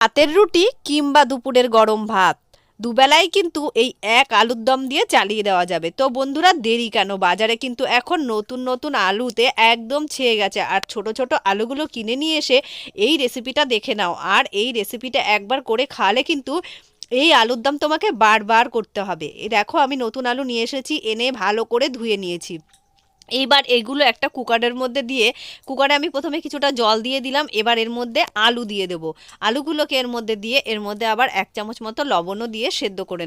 রাতের রুটি কিংবা দুপুরের গরম ভাত। দুবেলায় কিন্তু এই এক আলুর দম দিয়ে চালিয়ে দেওয়া যাবে। তো বন্ধুরা, দেরি কেন? বাজারে কিন্তু এখন নতুন নতুন আলুতে একদম ছেয়ে গেছে। আর ছোট ছোট আলুগুলো কিনে নিয়ে এসে এই রেসিপিটা দেখে নাও। আর এই রেসিপিটা একবার করে খাওয়ালে কিন্তু এই আলুর দম তোমাকে বারবার করতে হবে। দেখো, আমি নতুন আলু নিয়ে এসেছি, এনে ভালো করে ধুয়ে নিয়েছি। এইবার এগুলো একটা কুকারের মধ্যে দিয়ে, কুকারে আমি প্রথমে কিছুটা জল দিয়ে দিলাম, এবার এর মধ্যে আলু দিয়ে দেবো। আলুগুলোকে এর মধ্যে দিয়ে, এর মধ্যে আবার এক চামচ মতো লবণও দিয়ে সেদ্ধ করে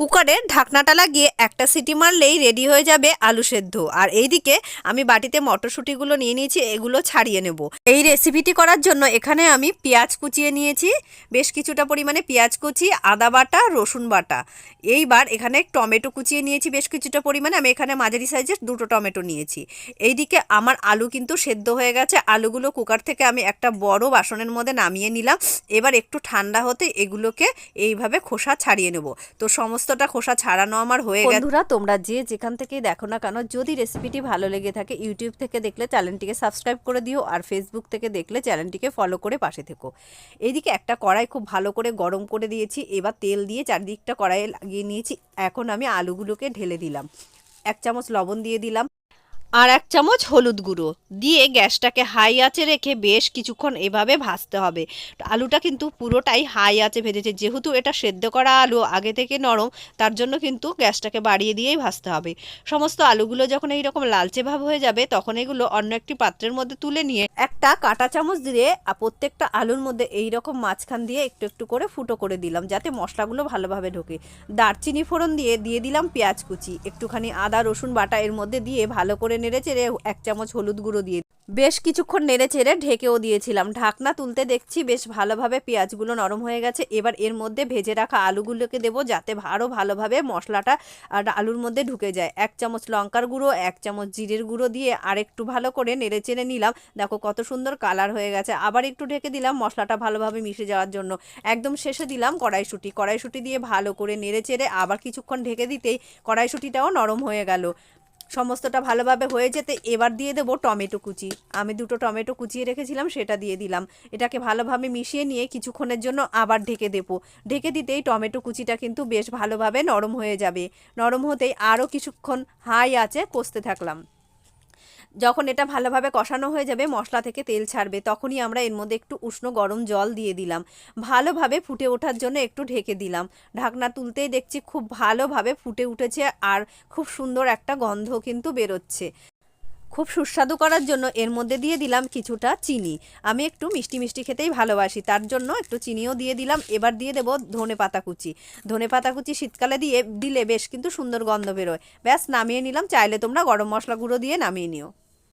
নেব। কুকারের ঢাকনাটা লাগিয়ে একটা সিটি মারলেই রেডি হয়ে যাবে আলু সেদ্ধ। আর এইদিকে আমি বাটিতে মটরশুঁটিগুলো নিয়ে নিয়েছি, এগুলো ছাড়িয়ে নেব। এই রেসিপিটি করার জন্য এখানে আমি পেঁয়াজ কুচিয়ে নিয়েছি, বেশ কিছুটা পরিমাণে পেঁয়াজ কুচি, আদা বাটা, রসুন বাটা। এইবার এখানে টমেটো কুচিয়ে নিয়েছি, বেশ কিছুটা পরিমাণে। আমি এখানে মাঝারি সাইজের দুটো টমেটো নিয়েছি। এইদিকে আমার আলু কিন্তু সেদ্ধ হয়ে গেছে। আলুগুলো কুকার থেকে আমি একটা বড় বাসনের মধ্যে নামিয়ে নিলাম। এবার একটু ঠান্ডা হতে এগুলোকে এইভাবে খোসা ছাড়িয়ে নেব। তো সমস্তটা খোসা ছাড়ানো আমার হয়ে গেছে। বন্ধুরা, তোমরা যে যেখান থেকে দেখো না কেন, যদি রেসিপিটি ভালো লেগে থাকে ইউটিউব থেকে দেখলে চ্যানেলটিকে সাবস্ক্রাইব করে দিও আর ফেসবুক থেকে দেখলে চ্যানেলটিকে ফলো করে পাশে থেকো। এদিকে একটা কড়াই খুব ভালো করে গরম করে দিয়েছি, এবার তেল দিয়ে চারদিকটা কড়াইয়ে লাগিয়ে নিয়েছি। এখন আমি আলুগুলোকে ঢেলে দিলাম। এক চামচ লবণ দিয়ে দিলাম। আর এক চামচ হলুদ গুঁড়ো। দিয়ে গ্যাসটাকে হাই আঁচে রেখে বেশ কিছুক্ষণ এভাবে ভাজতে হবে। আলুটা কিন্তু পুরোটাই হাই আঁচে ভেজেছে। যেহেতু এটা সেদ্ধ করা আলু আগে থেকে নরম, তার জন্য কিন্তু গ্যাসটাকে বাড়িয়ে দিয়েই ভাজতে হবে। সমস্ত আলুগুলো যখন এইরকম লালচে ভাব হয়ে যাবে, তখন এগুলো অন্য একটি পাত্রের মধ্যে তুলে নিয়ে একটা কাঁটা চামচ দিয়ে প্রত্যেকটা আলুর মধ্যে এই রকম মাঝখান দিয়ে একটু একটু করে ফুটো করে দিলাম, যাতে মশলাগুলো ভালোভাবে ঢোকে। দারচিনি ফোড়ন দিয়ে দিয়ে দিলাম পেঁয়াজ কুচি। একটুখানি আদা, রসুন বাটা এর মধ্যে দিয়ে ভালো করে নেড়ে চেড়ে এক চামচ হলুদ গুঁড়ো দিয়ে বেশ কিছুক্ষণ নেড়ে চেড়ে ঢেকেও দিয়েছিলাম। ঢাকনা তুলতে দেখছি বেশ ভালোভাবে পেঁয়াজগুলো নরম হয়ে গেছে। এবার এর মধ্যে ভেজে রাখা আলুগুলোকে দেবো যাতে আরও ভালোভাবে মশলাটা আর আলুর মধ্যে ঢুকে যায়। এক চামচ লঙ্কার গুঁড়ো, এক চামচ জিরের গুঁড়ো দিয়ে আর একটু ভালো করে নেড়ে চেড়ে নিলাম। দেখো কত সুন্দর কালার হয়ে গেছে। আবার একটু ঢেকে দিলাম মশলাটা ভালোভাবে মিশে যাওয়ার জন্য। একদম শেষে দিলাম কড়াইশুঁটি। কড়াইশুঁটি দিয়ে ভালো করে নেড়ে চেড়ে আবার কিছুক্ষণ ঢেকে দিতেই কড়াইশুঁটিটাও নরম হয়ে গেল। সমস্তটা ভালোভাবে হয়ে যেতে এবার দিয়ে দেবো টমেটো কুচি। আমি দুটো টমেটো কুচিয়ে রেখেছিলাম, সেটা দিয়ে দিলাম। এটাকে ভালোভাবে মিশিয়ে নিয়ে কিছুক্ষণের জন্য আবার ঢেকে দেবো। ঢেকে দিতেই টমেটো কুচিটা কিন্তু বেশ ভালোভাবে নরম হয়ে যাবে। নরম হতেই আরও কিছুক্ষণ হাই আছে কষতে থাকলাম। যখন এটা ভালোভাবে কষানো হয়ে যাবে, মশলা থেকে তেল ছাড়বে, তখনই আমরা এর মধ্যে একটু উষ্ণ গরম জল দিয়ে দিলাম। ভালোভাবে ফুটে ওঠার জন্য একটু ঢেকে দিলাম। ঢাকনা তুলতেই দেখছি খুব ভালোভাবে ফুটে উঠেছে আর খুব সুন্দর একটা গন্ধ কিন্তু বেরোচ্ছে। খুব সুস্বাদু করার জন্য এর মধ্যে দিয়ে দিলাম কিছুটা চিনি। আমি একটু মিষ্টি মিষ্টি খেতেই ভালোবাসি, তার জন্য একটু চিনিও দিয়ে দিলাম। এবার দিয়ে দেবো ধনে পাতা কুচি। ধনে পাতা কুচি শীতকালে দিয়ে, দিলে বেশ কিন্তু সুন্দর গন্ধ বেরোয়। ব্যাস, নামিয়ে নিলাম। চাইলে তোমরা গরম মশলা গুঁড়ো দিয়ে নামিয়ে নিও।